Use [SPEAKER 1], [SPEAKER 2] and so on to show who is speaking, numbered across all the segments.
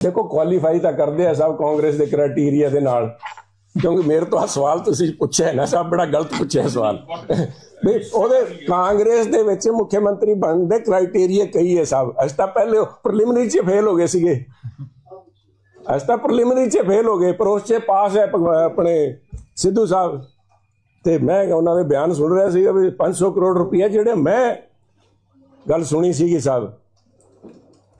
[SPEAKER 1] ਦੇਖੋ ਕੁਆਲੀਫਾਈ ਤਾਂ ਕਰਦੇ ਆ ਸਭ ਕਾਂਗਰਸ ਦੇ ਕ੍ਰਾਈਟੇਰੀਆ ਦੇ ਨਾਲ। ਕਿਉਂਕਿ ਮੇਰੇ ਤੋਂ ਆ ਸਵਾਲ ਤੁਸੀਂ ਪੁੱਛਿਆ ਨਾ, ਸਭ ਬੜਾ ਗਲਤ ਪੁੱਛਿਆ ਸਵਾਲ। ਵੀ ਉਹਦੇ ਕਾਂਗਰਸ ਦੇ ਵਿੱਚ ਮੁੱਖ ਮੰਤਰੀ ਬਣਨ ਦੇ ਕ੍ਰਾਈਟੇਰੀਆ ਕਈ ਹੈ ਸਭ। ਅਸੀਂ ਤਾਂ ਪਹਿਲੇ ਪ੍ਰੀਲਿਮਿਨਰੀ 'ਚ ਫੇਲ ਹੋ ਗਏ ਸੀਗੇ। ਅਸੀਂ ਤਾਂ ਪ੍ਰੀਲਿਮਿਨਰੀ 'ਚ ਫੇਲ ਹੋ ਗਏ ਪਰ ਉਸ 'ਚ ਪਾਸ ਹੈ ਆਪਣੇ ਸਿੱਧੂ ਸਾਹਿਬ। ਤੇ ਮੈਂ ਉਹਨਾਂ ਦੇ ਬਿਆਨ ਸੁਣ ਰਿਹਾ ਸੀਗਾ ਵੀ 500 ਕਰੋੜ ਰੁਪਏ ਜਿਹੜੇ ਮੈਂ ਗੱਲ ਸੁਣੀ ਸੀਗੀ ਸਾਹਿਬ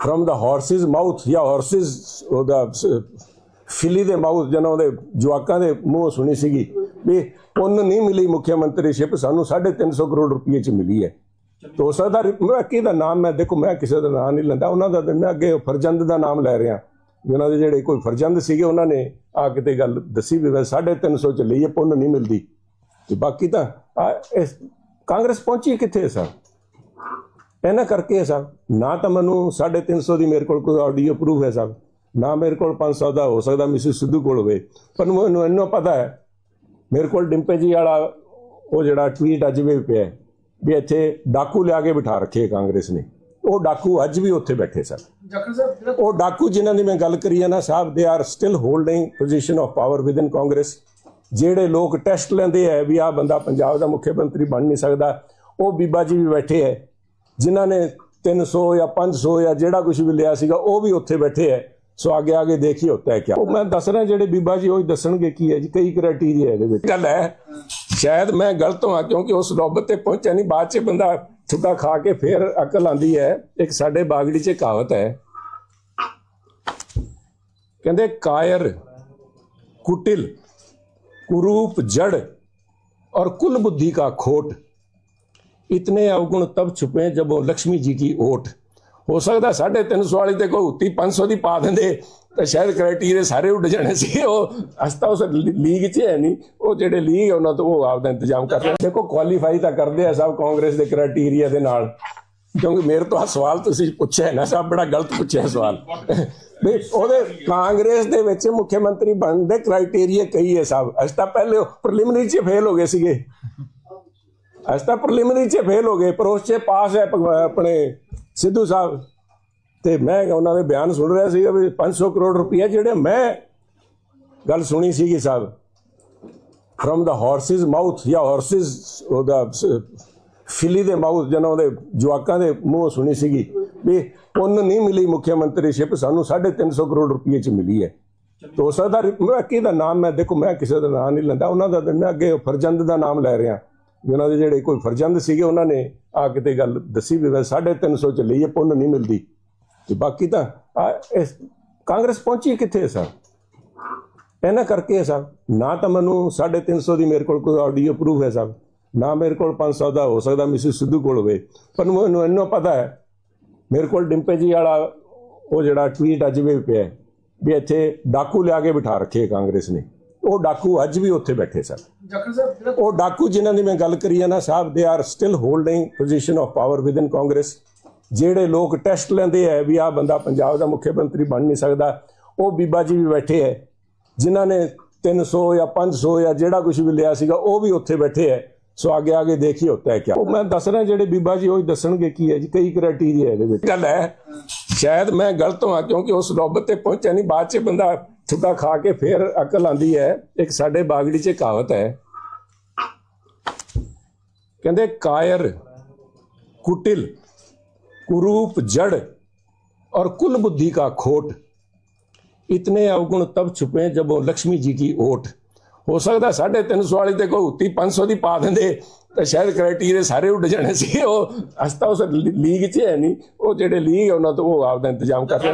[SPEAKER 1] ਫਰਮ ਦਾ ਹਾਰਸਿਸ ਮਾਊਥ ਜਾਂ ਹਾਰਸਿਸ ਉਹਦਾ ਫਿਲੀ ਦੇ ਮਾਊਥ ਜਨਾਂ ਉਹਦੇ ਜਵਾਕਾਂ ਦੇ ਮੂੰਹ ਸੁਣੀ ਸੀਗੀ ਵੀ ਪੁੰਨ ਨਹੀਂ ਮਿਲੀ ਮੁੱਖ ਮੰਤਰੀ ਸ਼ਿਪ, ਸਾਨੂੰ 350 ਕਰੋੜ ਰੁਪਏ ਚ ਮਿਲੀ ਹੈ। ਤੋ ਹੋ ਮੈਂ ਕਿਹਦਾ ਨਾਮ, ਮੈਂ ਦੇਖੋ, ਮੈਂ ਕਿਸੇ ਦਾ ਨਾਮ ਨਹੀਂ ਲੈਂਦਾ। ਉਹਨਾਂ ਦਾ ਮੈਂ ਅੱਗੇ ਫਰਜ਼ੰਦ ਦਾ ਨਾਮ ਲੈ ਰਿਹਾ। ਵੀ ਉਹਨਾਂ ਦੇ ਜਿਹੜੇ ਕੋਈ ਫਰਜ਼ੰਦ ਸੀਗੇ, ਉਹਨਾਂ ਨੇ ਆ ਕਿਤੇ ਗੱਲ ਦੱਸੀ ਵੀ ਮੈਂ 350 ਚ ਲਈਏ ਪੁੰਨ ਨਹੀਂ ਮਿਲਦੀ। ਤੇ ਬਾਕੀ ਤਾਂ ਇਸ ਕਾਂਗਰਸ ਪਹੁੰਚੀ ਕਿੱਥੇ ਹੈ, ਸਰ? ਇਹਨਾਂ ਕਰਕੇ ਸਾਹਿਬ ਨਾ ਤਾਂ ਮੈਨੂੰ 350 ਦੀ ਮੇਰੇ ਕੋਲ ਕੋਈ ਆਡੀਓ ਪ੍ਰੂਫ ਹੈ ਸਾਹਿਬ ਨਾ ਮੇਰੇ ਕੋਲ 500 ਦਾ ਹੋ ਸਕਦਾ ਮਿਸਿਸ ਸਿੱਧੂ ਕੋਲ ਹੋਵੇ। ਪਰ ਮੈਨੂੰ ਇੰਨਾ ਪਤਾ ਹੈ ਮੇਰੇ ਕੋਲ ਡਿੰਪੇ ਜੀ ਵਾਲਾ ਉਹ ਜਿਹੜਾ ਟਵੀਟ ਅੱਜ ਵੀ ਪਿਆ ਵੀ ਇੱਥੇ ਡਾਕੂ ਲਿਆ ਕੇ ਬਿਠਾ ਰੱਖੇ ਕਾਂਗਰਸ ਨੇ। ਉਹ ਡਾਕੂ ਅੱਜ ਵੀ ਉੱਥੇ ਬੈਠੇ ਸਨ
[SPEAKER 2] ਜਿਹੜਾ
[SPEAKER 1] ਉਹ ਡਾਕੂ ਜਿਨ੍ਹਾਂ ਦੀ ਮੈਂ ਗੱਲ ਕਰੀ ਹੈ ਨਾ ਸਾਹਿਬ they are still holding position of power within Congress ਜਿਹੜੇ ਲੋਕ ਟੈਸਟ ਲੈਂਦੇ ਹੈ ਵੀ ਆਹ ਬੰਦਾ ਪੰਜਾਬ ਦਾ ਮੁੱਖ ਮੰਤਰੀ ਬਣ ਨਹੀਂ ਸਕਦਾ ਉਹ ਬੀਬਾ ਜੀ ਵੀ ਬੈਠੇ ਹੈ ਜਿਨ੍ਹਾਂ ਨੇ 300 ਜਾਂ 500 ਜਾਂ ਜਿਹੜਾ ਕੁਝ ਵੀ ਲਿਆ ਸੀਗਾ, ਉਹ ਵੀ ਉੱਥੇ ਬੈਠੇ ਹੈ ਸੋ ਅੱਗੇ ਅੱਗੇ ਦੇਖੀ ਹੁੰਦਾ ਹੈ ਕੀ ਉਹ ਮੈਂ ਦੱਸ ਰਿਹਾ, ਜਿਹੜੇ ਬੀਬਾ ਜੀ, ਉਹ ਦੱਸਣਗੇ ਕੀ ਹੈ ਜੀ, ਕਈ ਕ੍ਰਾਈਟੇਰੀਆ ਇਹਦੇ ਵਿੱਚ। ਗੱਲ ਹੈ ਸ਼ਾਇਦ ਮੈਂ ਗਲਤ ਹਾਂ, ਕਿਉਂਕਿ ਉਸ ਨੌਬਤ ਤੇ ਪਹੁੰਚਿਆ ਨਹੀਂ, ਬਾਅਦ 'ਚ ਬੰਦਾ ਛੁੱਟਾ ਖਾ ਕੇ ਫੇਰ ਅਕਲ ਆਂਦੀ ਹੈ ਇੱਕ ਸਾਡੇ ਬਾਗੜੀ 'ਚ ਕਹਾਵਤ ਹੈ ਕਹਿੰਦੇ, ਕਾਇਰ, ਕੁਟਿਲ, ਕੁਰੂਪ, ਜੜ ਔਰ ਕੁਲ ਬੁੱਧੀ ਕਾ ਖੋਟ। इतने अवगुण तब छुपे जब वो लक्ष्मी जी की ओट ਹੋ ਸਕਦਾ 350 ਵਾਲੀ ਤੇ ਕੋਈ ਉੱਤੀ 500 ਦੀ ਪਾ ਦਿੰਦੇ ਤਾਂ ਸ਼ਾਇਦ ਕ੍ਰਾਈਟੇਰੀਆ ਸਾਰੇ ਉੱਡ ਜਾਣੇ ਸੀ ਉਹ ਅਸਤਾ ਉਸ ਲੀਗ 'ਚ ਹੈ ਨਹੀਂ ਉਹ ਜਿਹੜੇ ਲੀਗ ਹੈ ਉਹਨਾਂ ਤੋਂ ਉਹ ਆਪਦਾ ਇੰਤਜ਼ਾਮ ਕਰ ਰਹੇ ਦੇਖੋ ਕੁਆਲੀਫਾਈ ਤਾਂ ਕਰਦੇ ਆ ਸਭ ਕਾਂਗਰਸ ਦੇ ਕ੍ਰਾਈਟੇਰੀਆ ਦੇ ਨਾਲ ਕਿਉਂਕਿ ਮੇਰੇ ਤੋਂ ਆ ਸਵਾਲ ਤੁਸੀਂ ਪੁੱਛਿਆ ਹੈ ਨਾ ਸਭ ਬੜਾ ਗਲਤ ਪੁੱਛਿਆ ਸਵਾਲ ਵੀ ਉਹਦੇ ਕਾਂਗਰਸ ਦੇ ਵਿੱਚ ਮੁੱਖ ਮੰਤਰੀ ਬਣਨ ਦੇ ਕ੍ਰਾਈਟੇਰੀਆ ਕਈ ਹੈ ਸਭ ਅਸੀਂ ਤਾਂ ਪਹਿਲੇ ਪ੍ਰੀਲਿਮਿਨਰੀ 'ਚ ਫੇਲ ਹੋ ਗਏ ਸੀਗੇ ਅਸੀਂ ਤਾਂ ਪ੍ਰੀਲਿਮਿਨਰੀ 'ਚ ਫੇਲ ਹੋ ਗਏ ਪਰ ਉਸ 'ਚ ਪਾਸ ਹੈ ਭਗਵਾ- ਆਪਣੇ ਸਿੱਧੂ ਸਾਹਿਬ। ਤੇ ਮੈਂ ਉਹਨਾਂ ਦੇ ਬਿਆਨ ਸੁਣ ਰਿਹਾ ਸੀਗਾ ਵੀ 500 ਕਰੋੜ ਰੁਪਏ ਜਿਹੜੇ ਮੈਂ ਗੱਲ ਸੁਣੀ ਸੀਗੀ ਸਾਹਿਬ ਫਰਮ ਦਾ ਹਾਰਸਿਸ ਮਾਊਥ ਜਾਂ ਹਾਰਸਿਸ ਉਹਦਾ, ਫਿਲੀ ਦੇ ਮਾਊਥ ਜਨਾਂ ਉਹਦੇ ਜਵਾਕਾਂ ਦੇ ਮੂੰਹ ਸੁਣੀ ਸੀਗੀ ਵੀ ਪੁੰਨ ਨਹੀਂ ਮਿਲੀ ਮੁੱਖ ਮੰਤਰੀ ਸ਼ਿਪ, ਸਾਨੂੰ 350 ਕਰੋੜ ਰੁਪਏ ਚ ਮਿਲੀ ਹੈ। ਤੋ ਹੋ ਸਕਦਾ ਮੈਂ ਕਿਹਦਾ ਨਾਮ ਮੈਂ ਦੇਖੋ, ਮੈਂ ਕਿਸੇ ਦਾ ਨਾਮ ਨਹੀਂ ਲੈਂਦਾ, ਉਹਨਾਂ ਦਾ ਤਾਂ ਮੈਂ ਅੱਗੇ ਫਰਜ਼ੰਦ ਦਾ ਨਾਮ ਲੈ ਰਿਹਾ। ਵੀ ਉਹਨਾਂ ਦੇ ਜਿਹੜੇ ਕੋਈ ਫਰਜ਼ੰਦ ਸੀਗੇ, ਉਹਨਾਂ ਨੇ ਆ ਕਿਤੇ ਗੱਲ ਦੱਸੀ ਵੀ ਮੈਂ 350 ਚ ਲਈਏ, ਪੁੰਨ ਨਹੀਂ ਮਿਲਦੀ। ਤੇ ਬਾਕੀ ਤਾਂ ਆਹ ਇਸ ਕਾਂਗਰਸ ਪਹੁੰਚੀ ਕਿੱਥੇ ਹੈ ਸਰ? ਇਹਨਾਂ ਕਰਕੇ ਹੈ ਸਾਹਿਬ ਨਾ ਤਾਂ ਮੈਨੂੰ 350 ਦੀ ਮੇਰੇ ਕੋਲ ਕੋਈ ਆਡੀਓ ਪ੍ਰੂਫ ਹੈ ਸਾਹਿਬ ਨਾ ਮੇਰੇ ਕੋਲ 500 ਦਾ ਹੋ ਸਕਦਾ ਮਿਸਿਸ ਸਿੱਧੂ ਕੋਲ ਹੋਵੇ। ਪਰ ਮੈਨੂੰ ਇੰਨਾ ਪਤਾ ਹੈ, ਮੇਰੇ ਕੋਲ ਡਿੰਪੇ ਜੀ ਵਾਲਾ ਉਹ ਜਿਹੜਾ ਟਵੀਟ ਅੱਜ ਵੀ ਪਿਆ ਵੀ ਇੱਥੇ ਡਾਕੂ ਲਿਆ ਕੇ ਬਿਠਾ ਰੱਖੇ ਕਾਂਗਰਸ ਨੇ। ਉਹ ਡਾਕੂ ਅੱਜ ਵੀ ਉੱਥੇ ਬੈਠੇ ਸਨ। ਉਹ ਡਾਕੂ ਜਿਨ੍ਹਾਂ ਦੀ ਮੈਂ ਗੱਲ ਕਰੀ ਹੈ ਨਾ ਸਾਹਿਬ they are still holding position of power within Congress ਜਿਹੜੇ ਲੋਕ ਟੈਸਟ ਲੈਂਦੇ ਹੈ ਵੀ ਆਹ ਬੰਦਾ ਪੰਜਾਬ ਦਾ ਮੁੱਖ ਮੰਤਰੀ ਬਣ ਨਹੀਂ ਸਕਦਾ ਉਹ ਬੀਬਾ ਜੀ ਵੀ ਬੈਠੇ ਹੈ ਜਿਨ੍ਹਾਂ ਨੇ 300 ਜਾਂ 500 ਜਾਂ ਜਿਹੜਾ ਕੁਝ ਵੀ ਲਿਆ ਸੀਗਾ ਉਹ ਵੀ ਉੱਥੇ ਬੈਠੇ ਹੈ ਸੋ ਅੱਗੇ ਅੱਗੇ ਦੇਖੀ ਹੁੰਦਾ ਹੈ ਕਿਆ। ਉਹ ਮੈਂ ਦੱਸ ਰਿਹਾ ਜਿਹੜੇ ਬੀਬਾ ਜੀ ਉਹ ਦੱਸਣਗੇ ਕੀ ਹੈ ਜੀ ਕਈ ਕ੍ਰਾਈਟੇਰੀਆ ਇਹਦੇ ਵਿੱਚ। ਗੱਲ ਹੈ ਸ਼ਾਇਦ ਮੈਂ ਗਲਤ ਹਾਂ ਕਿਉਂਕਿ ਉਸ ਨੌਬਤ ਤੇ ਪਹੁੰਚਿਆ ਨਹੀਂ ਬਾਅਦ ਚ ਬੰਦਾ ਛੁੱਟਾ ਖਾ ਕੇ ਫਿਰ ਅਕਲ ਆਂਦੀ ਹੈ ਇੱਕ ਸਾਡੇ ਬਾਗੜੀ ਚ ਕਹਾਵਤ ਹੈ ਕਹਿੰਦੇ ਕਾਇਰ कुटिल कुरूप जड़ और कुल बुद्धि का खोट इतने अवगुण तब छुपे जब वो लक्ष्मी जी की ओट ਹੋ ਸਕਦਾ 350 ਵਾਲੀ ਤੇ ਕੋਈ ਉੱਤੀ 500 ਦੀ ਪਾ ਦਿੰਦੇ ਤਾਂ ਸ਼ਾਇਦ ਕ੍ਰਾਈਟੇਰੀਆ ਸਾਰੇ ਉੱਡ ਜਾਣੇ ਸੀ ਉਹ ਅਸਤਾ ਉਸ ਲੀਗ 'ਚ ਹੈ ਨਹੀਂ ਉਹ ਜਿਹੜੇ ਲੀਗ ਹੈ ਉਹਨਾਂ ਤੋਂ ਉਹ ਆਪਦਾ ਇੰਤਜ਼ਾਮ ਕਰ ਰਹੇ